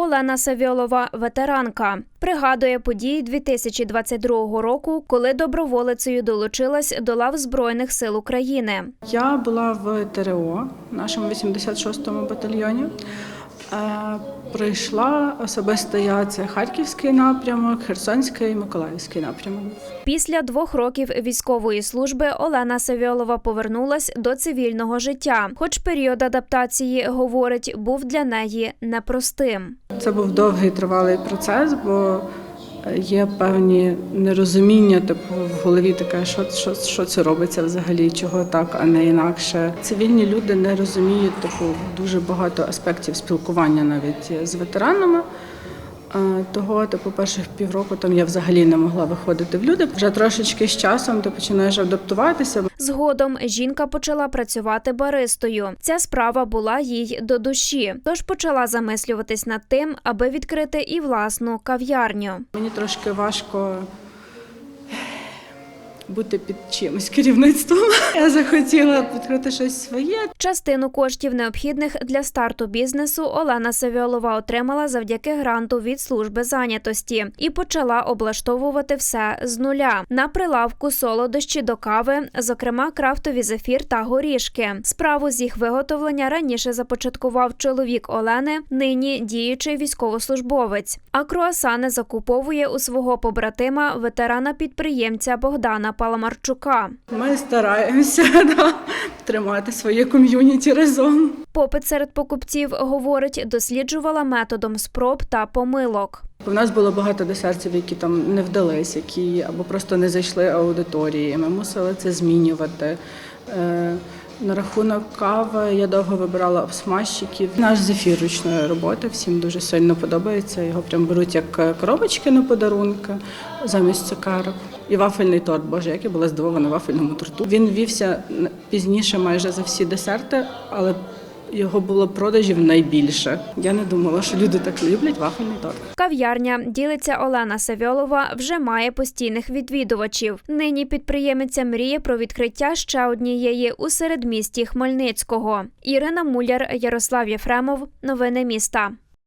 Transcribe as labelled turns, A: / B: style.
A: Олена Савіолова, ветеранка, пригадує події 2022 року, коли доброволицею долучилась до лав Збройних сил України.
B: Я була в ТРО, нашому 86-му батальйоні. Е, Прийшла особисто я це Харківський напрямок, Херсонський і Миколаївський напрямок.
A: Після двох років військової служби Олена Савіолова повернулась до цивільного життя. Хоч період адаптації, говорить, був для неї непростим.
B: Це був довгий тривалий процес, бо є певні нерозуміння, типу в голові таке, що, що, що це робиться взагалі, чого так, а не інакше. Цивільні люди не розуміють типу дуже багато аспектів спілкування навіть з ветеранами. Е, Того, типу, перших півроку там я взагалі не могла виходити в люди. Вже трошечки з часом ти починаєш адаптуватися,
A: Згодом жінка почала працювати баристою. Ця справа була їй до душі, тож почала замислюватись над тим, аби відкрити і власну кав'ярню.
B: Мені трошки важко бути під чимось керівництвом. Я захотіла відкрити щось своє.
A: Частину коштів, необхідних для старту бізнесу, Олена Савіолова отримала завдяки гранту від служби зайнятості і почала облаштовувати все з нуля. На прилавку солодощі до кави, зокрема крафтові зефір та горішки. Справу з їх виготовлення раніше започаткував чоловік Олени, нині діючий військовослужбовець. А круасани закуповує у свого побратима ветерана підприємця Богдана Паламарчука.
B: Ми стараємося да, тримати своє ком'юніті разом.
A: Попит серед покупців, говорить, досліджувала методом спроб та помилок.
B: У нас було багато десертів, які там не вдались, які або просто не зайшли аудиторії. Ми мусили це змінювати. Е, На рахунок кави я довго вибирала обсмажчиків. Наш зефір ручної роботи всім дуже сильно подобається. Його прям беруть як коробочки на подарунки замість цукерок. І вафельний торт. Боже, як я була здивована вафельному торту. Він вівся пізніше майже за всі десерти, але його було продажів найбільше. Я не думала, що люди так люблять вафельний торт.
A: Кав'ярня, ділиться Олена Савьолова, вже має постійних відвідувачів. Нині підприємиця мріє про відкриття ще однієї у середмісті Хмельницького. Ірина Муляр, Ярослав Єфремов. Новини міста.